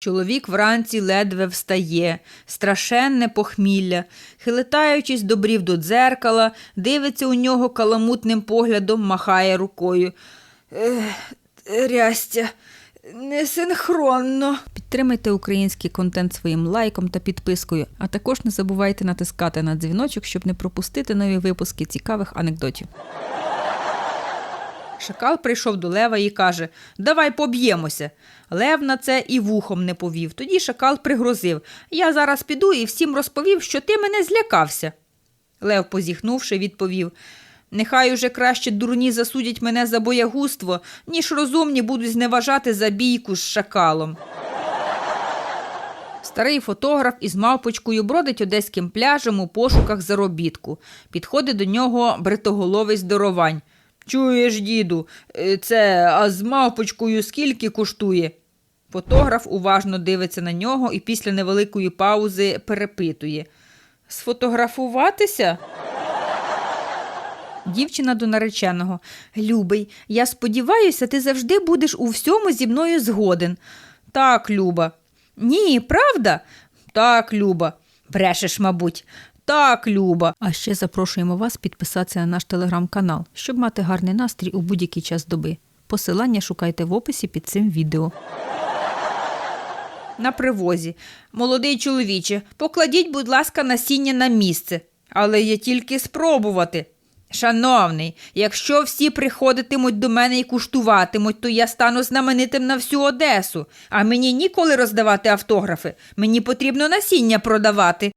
Чоловік вранці ледве встає, страшенне похмілля, хилитаючись до брів до дзеркала, дивиться у нього каламутним поглядом, махає рукою. Рястя, несинхронно. Підтримайте український контент своїм лайком та підпискою, а також не забувайте натискати на дзвіночок, щоб не пропустити нові випуски цікавих анекдотів. Шакал прийшов до лева і каже: Давай поб'ємося. Лев на це і вухом не повів. Тоді шакал пригрозив: Я зараз піду і всім розповів, що ти мене злякався. Лев, позіхнувши, відповів: Нехай уже краще дурні засудять мене за боягузтво, ніж розумні будуть зневажати за бійку з шакалом. Старий фотограф із мавпочкою бродить одеським пляжем у пошуках заробітку. Підходить до нього бритоголовий здоровань. Чуєш, діду, е, це а з мавпочкою скільки коштує? Фотограф уважно дивиться на нього і після невеликої паузи перепитує. Сфотографуватися? Дівчина до нареченого. Любий, я сподіваюся, ти завжди будеш у всьому зі мною згоден. Так, Люба. Ні, правда? Так, Люба. Брешеш, мабуть. Так, Люба. А ще запрошуємо вас підписатися на наш телеграм-канал, щоб мати гарний настрій у будь-який час доби. Посилання шукайте в описі під цим відео. На привозі. Молодий чоловіче, покладіть, будь ласка, насіння на місце. Але є тільки спробувати. Шановний, якщо всі приходитимуть до мене і куштуватимуть, то я стану знаменитим на всю Одесу. А мені ніколи роздавати автографи. Мені потрібно насіння продавати.